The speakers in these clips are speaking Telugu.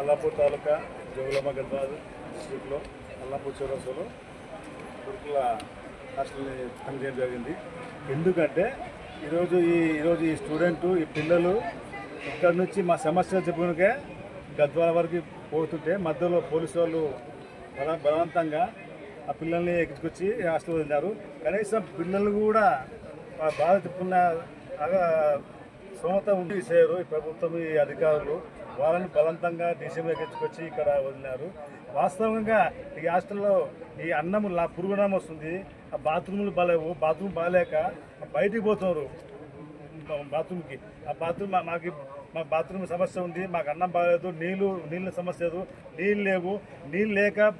అల్లాపూర్ తాలూకా జోగులమ్మ గద్వాల్ డిస్ట్రిక్ట్లో అల్లాపూర్ చౌరస్లో గురుకుల హాస్టల్ని పనిచేయడం జరిగింది. ఎందుకంటే ఈరోజు ఈ ఈరోజు ఈ స్టూడెంట్ ఈ పిల్లలు ఇక్కడ నుంచి మా సమస్యలు చెప్పుకునికే గద్వాల వరకు పోతుంటే మధ్యలో పోలీసు వాళ్ళు బల బలవంతంగా ఆ పిల్లల్ని ఎక్కించుకొచ్చి హాస్టల్ వదిలినారు కనీసం పిల్లలు కూడా బాధ చెప్పుకున్న సుమత స్తోమత ఉండి ఈ ప్రభుత్వం ఈ అధికారులు వాళ్ళని బలవంతంగా డీసీఎం ఎక్కించుకొచ్చి ఇక్కడ వదిలినారు. వాస్తవంగా ఈ హాస్టల్లో ఈ అన్నం లా పురుగునం వస్తుంది. ఆ బాత్రూములు బాగాలేవు బాత్రూమ్ బాగాలేక బయటికి పోతున్నారు. బాత్రూమ్కి. ఆ బాత్రూమ్ మా- మాకు మా బాత్రూమ్ సమస్య ఉంది మాకు అన్నం బాగాలేదు నీళ్ళు నీళ్ళ సమస్య లేదు నీళ్ళు లేవు. నీళ్ళు లేక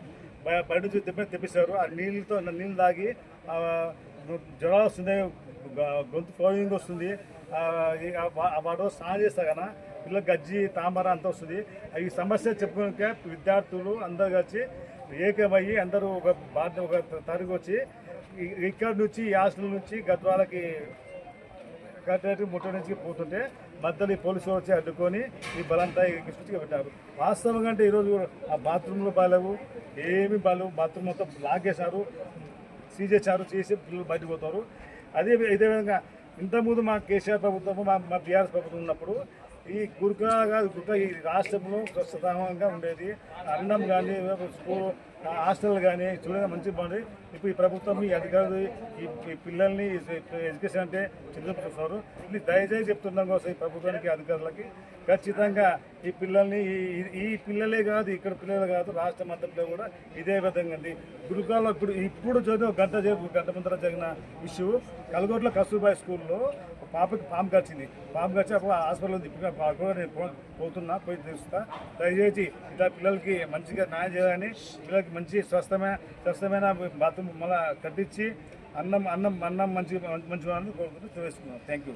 బయట తెప్పి తెప్పిస్తారు. ఆ నీళ్ళతో నీళ్ళు తాగి జ్వరాలు వస్తుంది గొంతు ఫ్లోయింగ్ వస్తుంది. ఆ, వాడు స్నానం చేస్తా కదా పిల్లలు గజ్జి తామర అంతా వస్తుంది. ఈ సమస్య చెప్పుకోక విద్యార్థులు అందరు కలిసి ఏకమయ్యి అందరూ ఒక బాధ్యత ఒక తరగతి వచ్చి ఇక్కడ నుంచి ఈ హాస్టల్ నుంచి గద్వాలకి కట్టేటి ముట్ట నుంచి పోతుంటే మధ్యలో ఈ పోలీసులు వచ్చి అడ్డుకొని ఈ బలంతా ఎక్కించుకొచ్చి పెట్టారు. వాస్తవంగా అంటే ఈరోజు ఆ బాత్రూంలు బాగాలేవు ఏమీ బాగాలేవు. బాత్రూమ్ మొత్తం బ్లాక్ చేశారు సీజ్ చేశారు చేసి పిల్లలు బయటకు పోతారు. అదే ఇదేవిధంగా ఇంతకుముందు మా కేసీఆర్ ప్రభుత్వము మా మా బీఆర్ఎస్ ప్రభుత్వం ఉన్నప్పుడు ఈ గురుకుల కాదు ఈ రాష్ట్రంలో ప్రస్తుతంగా ఉండేది. అన్నం కానీ స్కూల్ హాస్టల్ కానీ చూడడం మంచి బాగుంది. ఇప్పుడు ఈ ప్రభుత్వం ఈ అధికారులు ఈ పిల్లల్ని ఎడ్యుకేషన్ అంటే చిన్నపిస్తున్నారు ఇది దయచేసి చెప్తున్నాం కోసం ఈ ప్రభుత్వానికి అధికారులకి. ఖచ్చితంగా ఈ పిల్లల్ని ఈ- ఈ- పిల్లలే కాదు ఇక్కడ పిల్లలే కాదు రాష్ట్రం అంతా పిల్లలు కూడా ఇదే విధంగా ఉంది. గురుకులలో ఇప్పుడు ఇప్పుడు చదివి ఒక గంట జరిగి గంట ముందర జరిగిన ఇష్యూ. కలగొట్ల కస్తూర్బాయి స్కూల్లో పాపకి పాము కరిచింది. పాము కరిచి అప్పుడు హాస్పిటల్లో తిప్పిన కూడా నేను పోతున్నా పోయి తెలుస్తా. దయచేసి ఇట్లా పిల్లలకి మంచిగా న్యాయం చేయాలని పిల్లలకి మంచి స్వస్థమైన స్వస్థమైన బాత్రూమ్ మళ్ళీ కట్టించి అన్నం అన్నం అన్నం మంచి మంచి కోరుకుంటూ చూపిస్తున్నాను థ్యాంక్ యూ